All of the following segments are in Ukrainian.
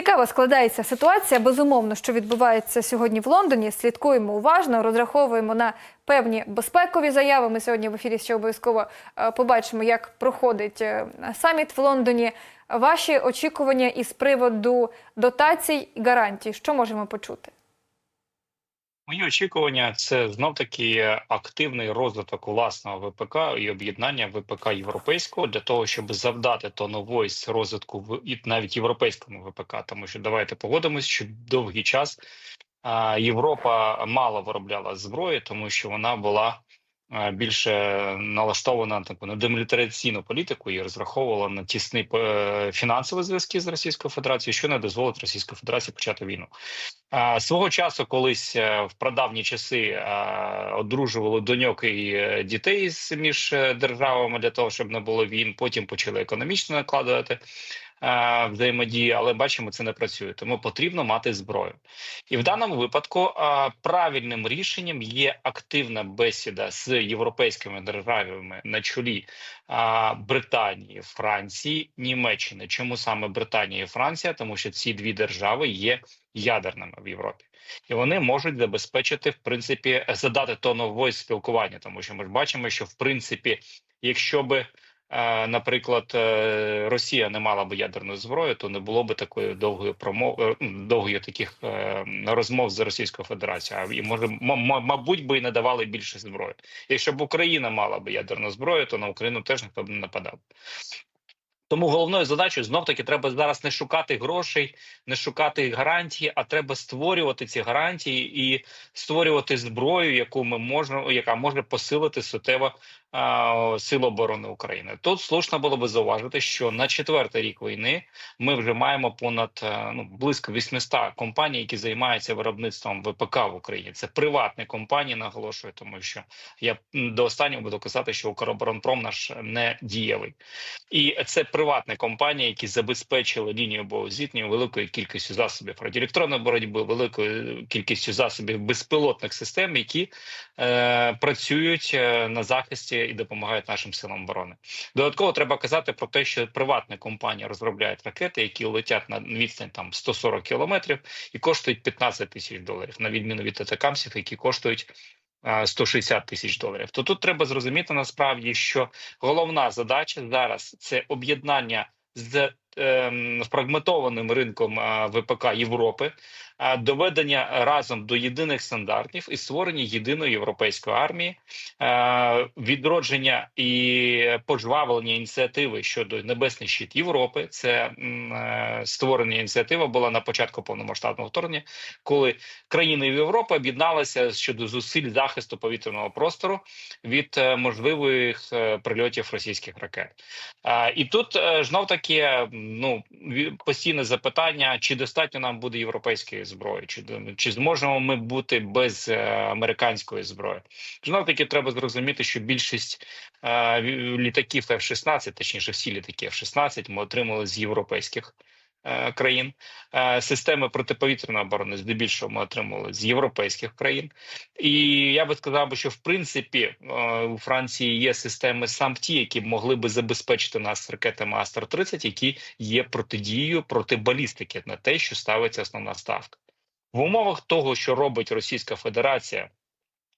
Цікаво складається ситуація. Безумовно, що відбувається сьогодні в Лондоні. Слідкуємо уважно, розраховуємо на певні безпекові заяви. Ми сьогодні в ефірі ще обов'язково е, побачимо, як проходить е, саміт в Лондоні. Ваші очікування із приводу дотацій і гарантій. Що можемо почути? Мої очікування це знов таки активний розвиток власного ВПК і об'єднання ВПК європейського для того, щоб завдати то нової розвитку в і навіть європейському ВПК. Тому що давайте погодимось, що довгий час Європа мало виробляла зброї, тому що вона була більше налаштована таку на демілітаризаційну політику і розраховувала на тісні е, фінансові зв'язки з Російською Федерацією, що не дозволить Російській Федерації почати війну. А, Свого часу, колись е, в прадавні часи одружували доньок і е, дітей між е, державами для того, щоб не було війн. Потім почали економічно накладувати взаємодії, але бачимо, це не працює. Тому потрібно мати зброю. І в даному випадку правильним рішенням є активна бесіда з європейськими державами на чолі Британії, Франції, Німеччини. Чому саме Британія і Франція? Тому що ці дві держави є ядерними в Європі, і вони можуть забезпечити в принципі задати тонової спілкування, тому що ми ж бачимо, що в принципі, якщо би е, Наприклад, е, Росія не мала б ядерну зброю, то не було б такої довгої промов е, довгої таких е, розмов з Російською Федерацією. А і може, мабуть, би і не давали більше зброї. Якщо б Україна мала б ядерну зброю, то на Україну теж ніхто б не нападав. Тому головною задачею знов таки треба зараз не шукати грошей, не шукати гарантії, а треба створювати ці гарантії і створювати зброю, яку ми можемо, яка може посилити суттєво а, силу оборони України. Тут слушно було би зауважити, що на четвертий рік війни ми вже маємо понад е, ну близько 800 компаній, які займаються виробництвом ВПК в Україні. Це приватні компанії, наголошую, тому що я до останнього буду казати, що Укроборонпром наш не дієвий. І це приватні компанії, які забезпечили лінію боєзіткнення великою кількістю засобів радіоелектронної боротьби, великою кількістю засобів безпілотних систем, які е, працюють е, на захисті і допомагають нашим силам оборони. Додатково треба казати про те, що приватні компанії розробляють ракети, які летять на відстань там 140 кілометрів і коштують 15 тисяч доларів, на відміну від атакамсів, які коштують. Е, 160 тисяч доларів, то тут треба зрозуміти насправді, що головна задача зараз це об'єднання з ем, фрагментованим ринком ВПК Європи, доведення разом до єдиних стандартів і створення єдиної європейської армії, е, відродження і пожвавлення ініціативи щодо небесний щит Європи. Це е, створення ініціатива була на початку повномасштабного вторгнення, коли країни Європи об'єдналися щодо зусиль захисту повітряного простору від е, можливих е, прильотів російських ракет. І тут е, знов таки ну постійне запитання: чи достатньо нам буде європейської зброї, чи чи зможемо ми бути без е, американської зброї? Знов таки треба зрозуміти, що більшість е, літаків F-16, точніше, всі літаки F-16 ми отримали з європейських. Е, Країн Е, системи протиповітряної оборони здебільшого ми отримали з європейських країн, і я би сказав, що в принципі е, у Франції є системи САМТІ, які могли би забезпечити нас ракетами Астер 30 які є протидією проти балістики на те, що ставиться основна ставка в умовах того, що робить Російська Федерація.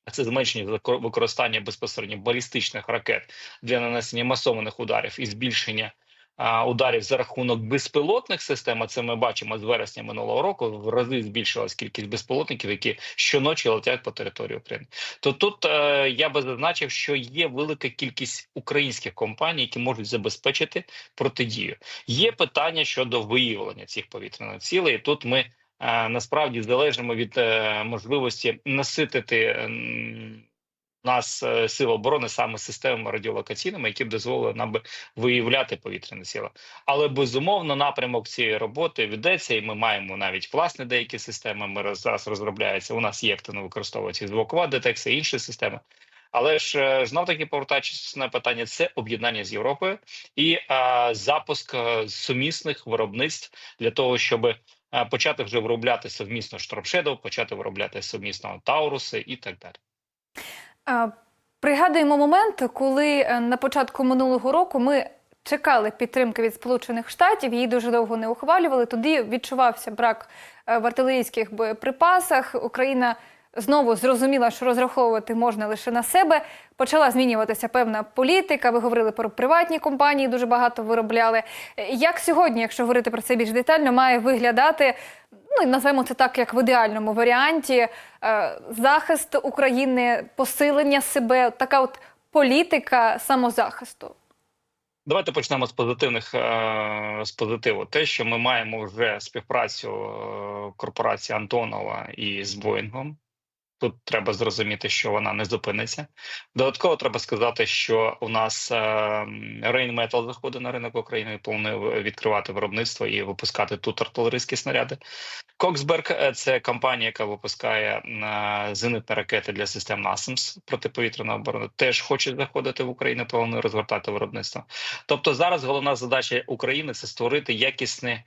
а Це зменшення викор- використання безпосередньо балістичних ракет для нанесення масованих ударів і збільшення ударів за рахунок безпілотних систем. А це ми бачимо з вересня минулого року. В рази збільшилась кількість безпілотників, які щоночі летять по території України. То тут е, я би зазначив, що є велика кількість українських компаній, які можуть забезпечити протидію. Є питання щодо виявлення цих повітряних цілей. І Тут ми е, насправді залежимо від е, можливості наситити. М, нас е, сил оборони саме системами радіолокаційними, які б дозволили нам би виявляти повітряні сили. Але безумовно напрямок цієї роботи ведеться, і ми маємо навіть власні деякі системи. Ми зараз розробляється. У нас є активно використовується звукова детекція, інші системи. Але ж знов таки повертаючись на питання, це об'єднання з Європою і е, запуск е, сумісних виробництв для того, щоб е, почати вже виробляти совмісно Штормшедов, почати виробляти совмісно Тауруси і так далі. Пригадуємо момент, коли е, на початку минулого року ми чекали підтримки від Сполучених Штатів, її дуже довго не ухвалювали. Тоді відчувався брак е, в артилерійських боєприпасах. Україна знову зрозуміла, що розраховувати можна лише на себе. Почала змінюватися певна політика. Ви говорили про приватні компанії, дуже багато виробляли. Як сьогодні, якщо говорити про це більш детально, має виглядати, ну назвемо це так, як в ідеальному варіанті, е, захист України, посилення себе, така от політика самозахисту. Давайте почнемо з позитивних е, з позитиву. Те, що ми маємо вже співпрацю е, корпорації Антонова і з Боїнгом. Тут треба зрозуміти, що вона не зупиниться. Додатково треба сказати, що у нас Rheinmetall заходить на ринок України і планує відкривати виробництво і випускати тут артилерійські снаряди. Коксберг е, це компанія, яка випускає е, зенитні ракети для систем НАСАМС протиповітряної оборони. Теж хоче заходити в Україну, планує розгортати виробництво. Тобто, зараз головна задача України це створити якісні е,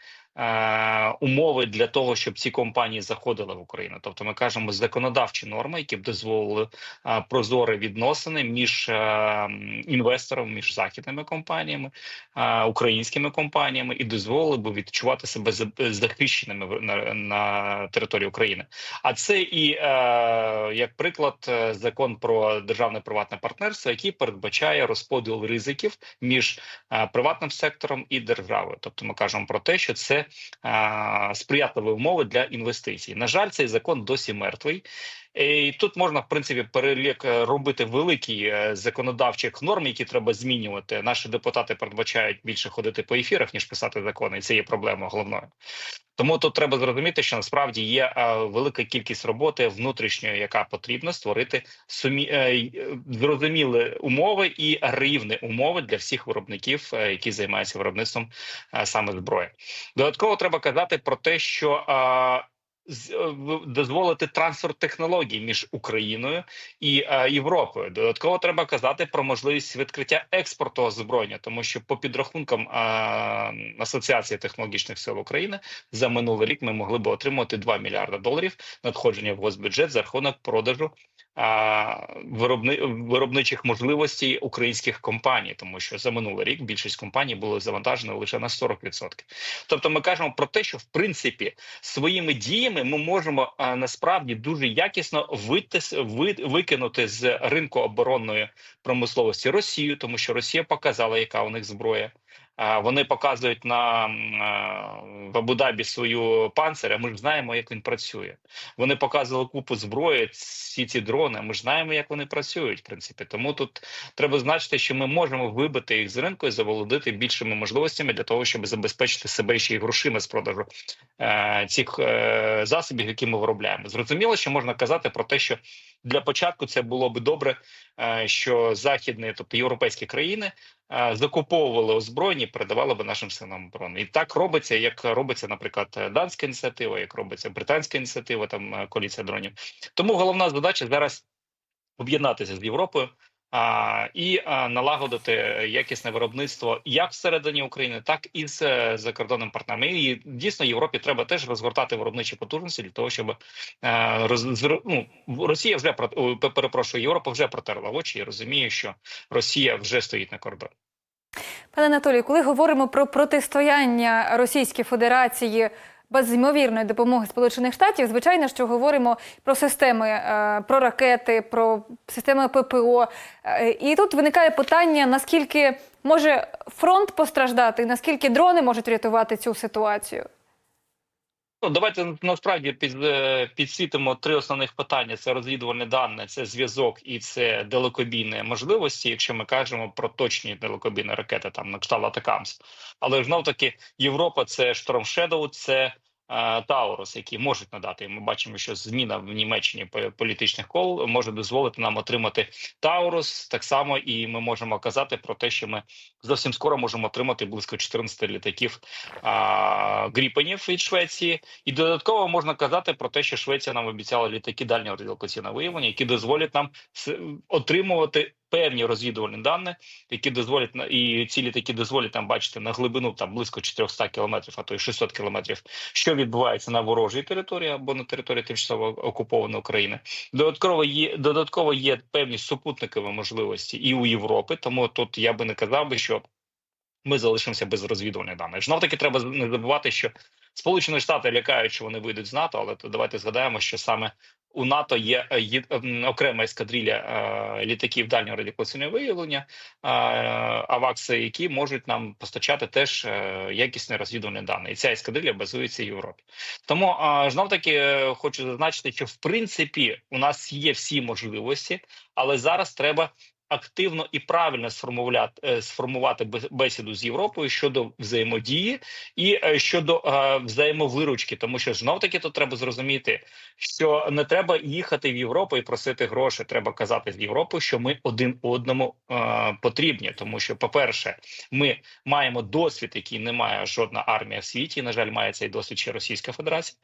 умови для того, щоб ці компанії заходили в Україну. Тобто, ми кажемо законодавчі норми, які б дозволили е, прозорі відносини між е, інвестором, між західними компаніями, е, українськими компаніями, і дозволили б відчувати себе за- захищеними на, на території України. А це і е, як приклад е, закон про державне приватне партнерство, який передбачає розподіл ризиків між е, приватним сектором і державою. Тобто, ми кажемо про те, що це е, сприятливі умови для інвестицій. На жаль, цей закон досі мертвий. І тут можна в принципі перелік е, робити великий е, законодавчих норм, які треба змінювати. Наші депутати передбачають більше ходити по ефірах ніж писати закони, і це є проблемою головною. Тому тут треба зрозуміти, що насправді є е, велика кількість роботи внутрішньої, яка потрібна створити сумі е, е, зрозумілі умови і рівні умови для всіх виробників, е, які займаються виробництвом е, саме зброї. Додатково треба казати про те, що е, е, дозволити трансфер технологій між Україною і е, Європою. Додатково треба казати про можливість відкриття експорту озброєння, тому що по підрахункам е, Асоціації технологічних сил України за минулий рік ми могли би отримати 2 мільярди доларів надходження в госбюджет за рахунок продажу виробни, виробничих можливостей українських компаній, тому що за минулий рік більшість компаній були завантажені лише на 40%. Тобто, ми кажемо про те, що в принципі своїми діями ми можемо а, насправді дуже якісно витис, ви, викинути з ринку оборонної промисловості Росію, тому що Росія показала, яка у них зброя. Вони показують на м, в Абу-Дабі свою панцир, а Ми ж знаємо, як він працює. Вони показували купу зброї, всі ці дрони. Ми ж знаємо, як вони працюють. В принципі, тому тут треба значити, що ми можемо вибити їх з ринку і заволодити більшими можливостями для того, щоб забезпечити себе ще й грошима з продажу е, цих е, засобів, які ми виробляємо. Зрозуміло, що можна казати про те, що для початку це було би добре, е, що західні, тобто європейські країни. Е, Закуповували озброєння, передавали би нашим силам оборони, і так робиться, як робиться, наприклад, данська ініціатива, як робиться британська ініціатива, там е, коаліція дронів. Тому головна задача зараз об'єднатися з Європою і налагодити якісне виробництво як всередині України, так і з закордонним партнерами. І дійсно Європі треба теж розгортати виробничі потужності для того, щоб е, ну, Росія вже про перепрошую, Європа вже протерла очі і розуміє, що Росія вже стоїть на кордоні. Пане Анатолію, коли говоримо про протистояння Російській Федерації без ймовірної допомоги Сполучених Штатів, звичайно, що говоримо про системи, е, про ракети, про системи ППО. Е, І тут виникає питання: наскільки може фронт постраждати, наскільки дрони можуть рятувати цю ситуацію? Ну, давайте насправді під, е, підсвітимо три основних питання: це розвідувальне дане, це зв'язок і це далекобійні можливості. Якщо ми кажемо про точні далекобійні ракети, там на кшталт Атакамс. Але знов таки Європа це Шторм Shadow, це Таурус, які можуть надати. Ми бачимо, що зміна в Німеччині по- політичних кол може дозволити нам отримати Таурус. Так само, і ми можемо казати про те, що ми зовсім скоро можемо отримати близько 14 літаків а, Гріпенів від Швеції. І додатково можна казати про те, що Швеція нам обіцяла літаки дальнього радіолокаційного виявлення, які дозволять нам отримувати певні розвідувальні дані, які дозволять на і ці літаки дозволять нам бачити на глибину там близько 400 кілометрів, а то й 600 кілометрів, що відбувається на ворожій території або на території тимчасово окупованої України. Додатково є додатково є певні супутникові можливості і у Європи. Тому тут я би не казав би, що ми залишимося без розвідувальних даних. Знов таки треба не забувати, що Сполучені Штати лякають, що вони вийдуть з НАТО, але то давайте згадаємо, що саме у НАТО є е, ем, окрема ескадрилля е, літаків дальнього радіолокаційного виявлення, е, авакси, які можуть нам постачати теж е, якісні розвідувальні дані. І ця ескадрилля базується в Європі. Тому е, знов таки е, хочу зазначити, що в принципі у нас є всі можливості, але зараз треба. Активно і правильно сформувати е, сформувати бе- бесіду з Європою щодо взаємодії і е, щодо е, взаємовиручки, тому що знов таки тут треба зрозуміти, що не треба їхати в Європу і просити гроші. Треба казати з Європою, що ми один одному потрібні, тому що, по-перше, ми маємо досвід, який не має жодна армія в світі. На жаль, має цей досвід ще Російська Федерація.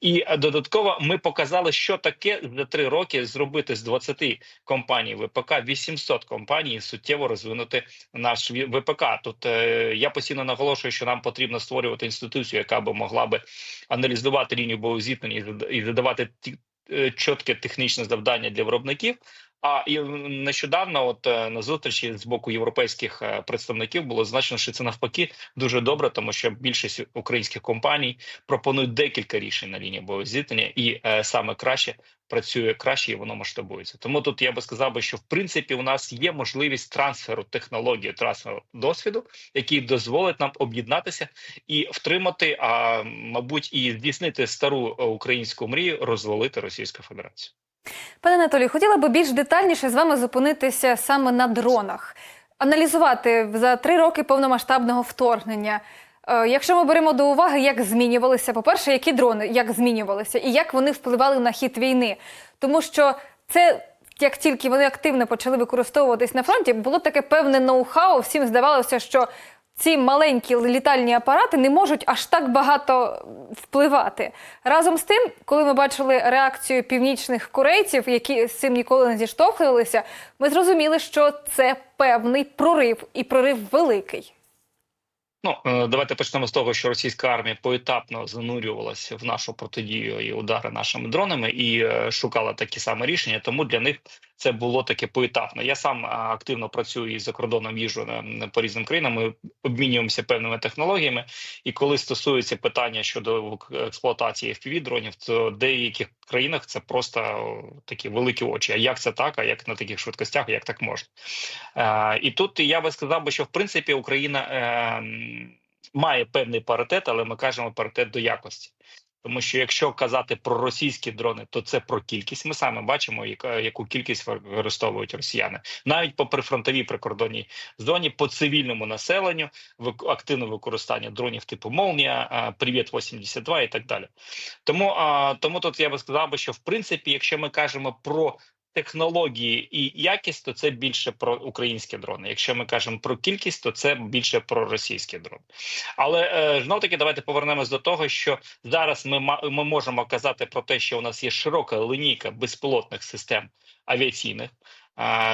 І додатково ми показали, що таке за три роки зробити з 20 компаній ВПК 800 компаній суттєво розвинути наш ВПК. Тут е, я постійно наголошую, що нам потрібно створювати інституцію, яка би могла би аналізувати лінію зада- і задавати ті е, чітке технічне завдання для виробників. А і нещодавно, от е, на зустрічі з боку європейських е, представників, було значено, що це навпаки дуже добре, тому що більшість українських компаній пропонують декілька рішень на лінії боєзіткнення, і е, саме краще працює краще, і воно масштабується. Тому тут я би сказав би, що в принципі у нас є можливість трансферу технології, трансферу досвіду, який дозволить нам об'єднатися і втримати, а мабуть, і здійснити стару е, українську мрію розвалити Російську Федерацію. Пане Анатолію, хотіла би більш детальніше з вами зупинитися саме на дронах, аналізувати за три роки повномасштабного вторгнення. Е, Якщо ми беремо до уваги, як змінювалися, по-перше, які дрони як змінювалися, і як вони впливали на хід війни, тому що це. Як тільки вони активно почали використовуватись на фронті, було таке певне ноу-хау. Всім здавалося, що ці маленькі літальні апарати не можуть аж так багато впливати. Разом з тим, коли ми бачили реакцію північних корейців, які з цим ніколи не зіштовхувалися, ми зрозуміли, що це певний прорив, і прорив великий. Ну е, давайте почнемо з того, що російська армія поетапно занурювалася в нашу протидію і удари нашими дронами і е, шукала такі самі рішення. Тому для них це було таке поетапно. Я сам е, активно працюю і за кордоном їжу на- по різним країнам. Ми обмінюємося певними технологіями. І коли стосується питання щодо експлуатації fpv дронів, то в деяких країнах це просто такі великі очі. А як це так? А як на таких швидкостях? Як так можна? Е, і тут я би сказав би, що в принципі Україна е, має певний паритет, але ми кажемо паритет до якості. Тому що якщо казати про російські дрони, то це про кількість. Ми саме бачимо, яка яку кількість використовують росіяни, навіть по прифронтовій прикордонній зоні, по цивільному населенню, активне використання дронів типу Молнія, Привіт 82 і так далі. Тому тому тут я би сказав би, що в принципі, якщо ми кажемо про технології і якість, то це більше про українські дрони. Якщо ми кажемо про кількість, то це більше про російські дрони. Але е, знов таки давайте повернемось до того, що зараз ми ми можемо казати про те, що у нас є широка линійка безпілотних систем авіаційних.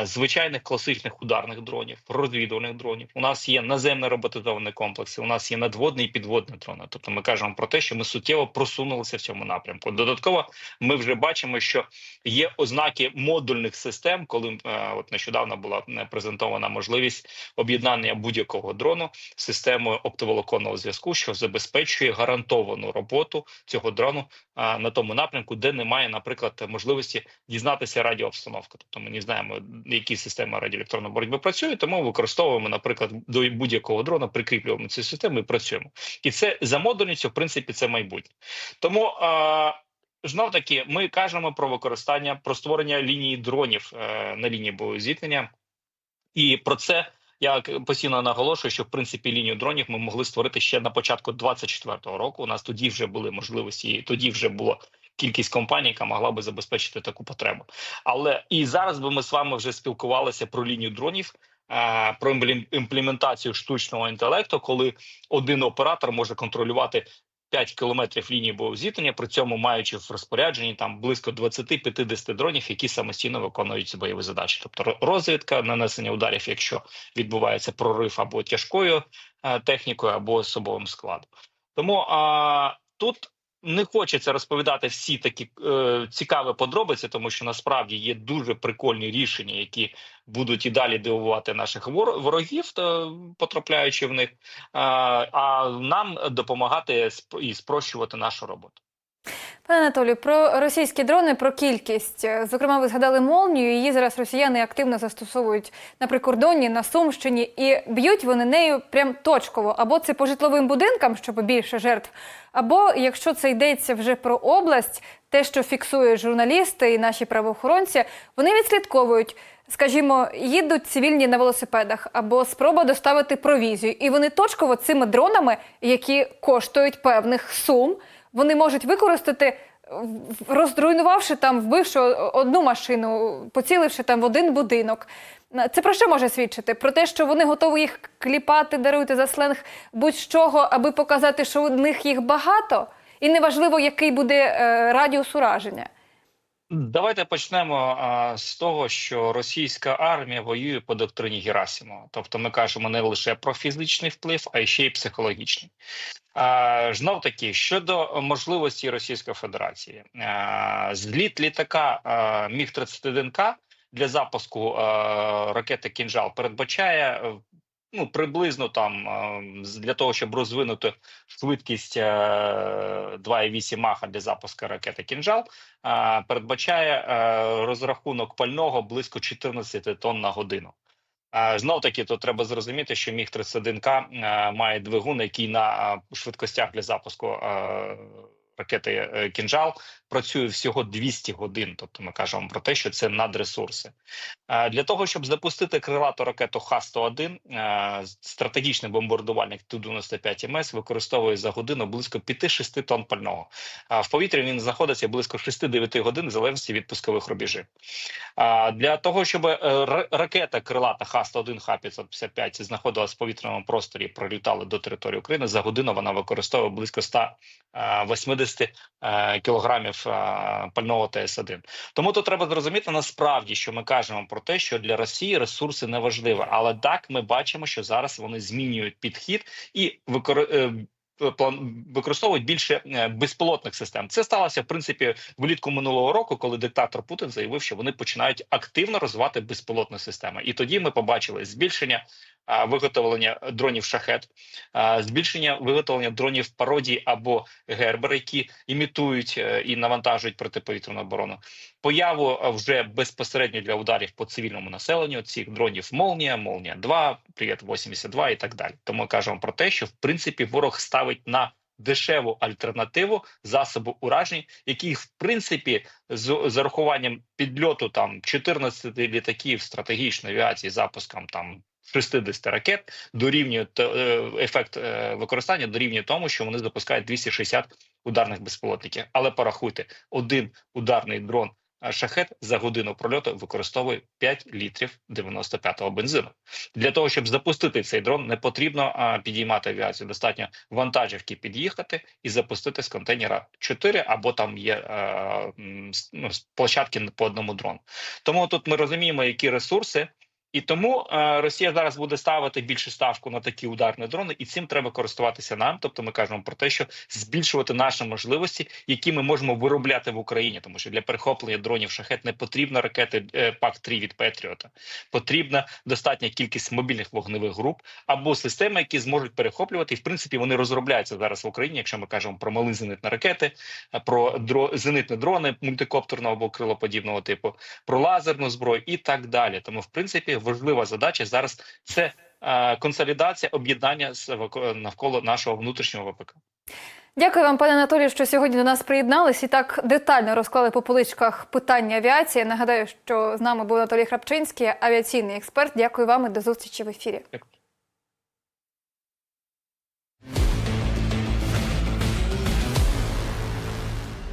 Звичайних класичних ударних дронів, розвідувальних дронів. У нас є наземно роботизовані комплекси. У нас є надводні і підводні дрони. Тобто, ми кажемо про те, що ми суттєво просунулися в цьому напрямку. Додатково, ми вже бачимо, що є ознаки модульних систем, коли е, от нещодавно була е, презентована можливість об'єднання будь-якого дрону системою оптоволоконного зв'язку, що забезпечує гарантовану роботу цього дрону е, на тому напрямку, де немає, наприклад, можливості дізнатися радіообстановку. Тобто ми не знаємо, які системи радіоелектронної боротьби працюють, тому використовуємо, наприклад, до будь-якого дрона прикріплюємо цю систему і працюємо. І це за модульністю, в принципі, це майбутнє. Тому. Е, Знов таки, ми кажемо про використання про створення лінії дронів е, на лінії боєзіткнення, і про це я постійно наголошую, що в принципі лінію дронів ми могли створити ще на початку 24-го року. У нас тоді вже були можливості, і тоді вже було кількість компаній, яка могла би забезпечити таку потребу. Але і зараз би ми з вами вже спілкувалися про лінію дронів. е, Про імплементацію штучного інтелекту, коли один оператор може контролювати 5 кілометрів лінії боєзіткнення, при цьому маючи в розпорядженні там близько 20-50 дронів, які самостійно виконують бойові задачі, тобто розвідка, нанесення ударів, якщо відбувається прорив або тяжкою е, технікою, або особовим складом. Тому а, тут не хочеться розповідати всі такі е, цікаві подробиці, тому що насправді є дуже прикольні рішення, які будуть і далі дивувати наших вор- ворогів, потрапляючи в них, а, нам допомагати і спрощувати нашу роботу. Пане Анатолію, про російські дрони, про кількість. Зокрема, ви згадали молнію. Її зараз росіяни активно застосовують на прикордонні, на Сумщині, і б'ють вони нею прям точково. Або це по житловим будинкам, щоб більше жертв, або якщо це йдеться вже про область, те, що фіксують журналісти і наші правоохоронці, вони відслідковують. Скажімо, їдуть цивільні на велосипедах або спроба доставити провізію, і вони точково цими дронами, які коштують певних сум, вони можуть використати, в- розруйнувавши там, вбивши одну машину, поціливши там в один будинок. Це про що може свідчити? Про те, що вони готові їх кліпати, даруйте за сленг будь-чого, аби показати, що у них їх багато, і неважливо, який буде е, радіус ураження. Давайте почнемо а, з того, що російська армія воює по доктрині Герасимова. Тобто, ми кажемо не лише про фізичний вплив, а й ще й психологічний. А, знов таки щодо можливості Російської Федерації, а, зліт літака а, Міг 31 к для запуску а, ракети Кінжал передбачає. Е, Ну, приблизно там е, для того, щоб розвинути швидкість е, 2,8 маха для запуску ракети Кінжал, е, передбачає е, розрахунок пального близько 14 тонн на годину. Знов таки, то треба зрозуміти, що міг 31 к е, має двигун, який на е, швидкостях для запуску е, ракети е, Кінжал працює всього 200 годин. Тобто ми кажемо про те, що це надресурси. Для того щоб запустити крилату ракету Х-101, е, стратегічний бомбардувальник Ту-95 МС використовує за годину близько 5-6 тонн пального. В повітрі він знаходиться близько 6-9 годин в залежності від пускових рубежів. Для того, щоб е, ракета крилата Х-101, Х-555 знаходилась в повітряному просторі пролітала до території України, за годину вона використовує близько 180 е, кілограмів е, пального ТС-1. Тому тут треба зрозуміти насправді, що ми кажемо про те, що для Росії ресурси не важливі. Але так ми бачимо, що зараз вони змінюють підхід і викор... план використовують більше е, безпілотних систем. Це сталося в принципі влітку минулого року, коли диктатор Путін заявив, що вони починають активно розвивати безпілотні системи. І тоді ми побачили збільшення виготовлення дронів шахет, збільшення виготовлення дронів пародії або гербер, які імітують е, і навантажують протиповітряну оборону. Появу е, вже безпосередньо для ударів по цивільному населенню цих дронів Молнія, Молнія 2 Привіт 82 і так далі. Тому кажемо про те, що в принципі ворог ставить на дешеву альтернативу засобу уражень, які в принципі з з урахуванням підльоту там 14 літаків стратегічної авіації, запуском там 60 ракет дорівнює е, ефект е, використання дорівнює тому, що вони запускають 260 ударних безпілотників. Але порахуйте, один ударний дрон шахет за годину прольоту використовує 5 літрів 95-го бензину. Для того щоб запустити цей дрон, не потрібно підіймати авіацію. Достатньо вантажівки під'їхати і запустити з контейнера 4, або там є е, ну, площадки по одному дрону. Тому тут ми розуміємо, які ресурси. І тому е, Росія зараз буде ставити більше ставку на такі ударні дрони, і цим треба користуватися нам. Тобто, ми кажемо про те, що збільшувати наші можливості, які ми можемо виробляти в Україні, тому що для перехоплення дронів шахет не потрібно ракети е, ПАК-3 від Петріота. Потрібна достатня кількість мобільних вогневих груп або системи, які зможуть перехоплювати. І в принципі вони розробляються зараз в Україні. Якщо ми кажемо про мали зенитні ракети, е, про дро... зенитні дрони мультикоптерного або крилоподібного типу, про лазерну зброю і так далі. Тому, в принципі, важлива задача зараз це е, консолідація, об'єднання з навколо нашого внутрішнього ВПК. Дякую вам, пане Анатолію, що сьогодні до нас приєднались і так детально розклали по поличках питання авіації. Нагадаю, що з нами був Анатолій Храпчинський, авіаційний експерт. Дякую вам і до зустрічі в ефірі. Дякую.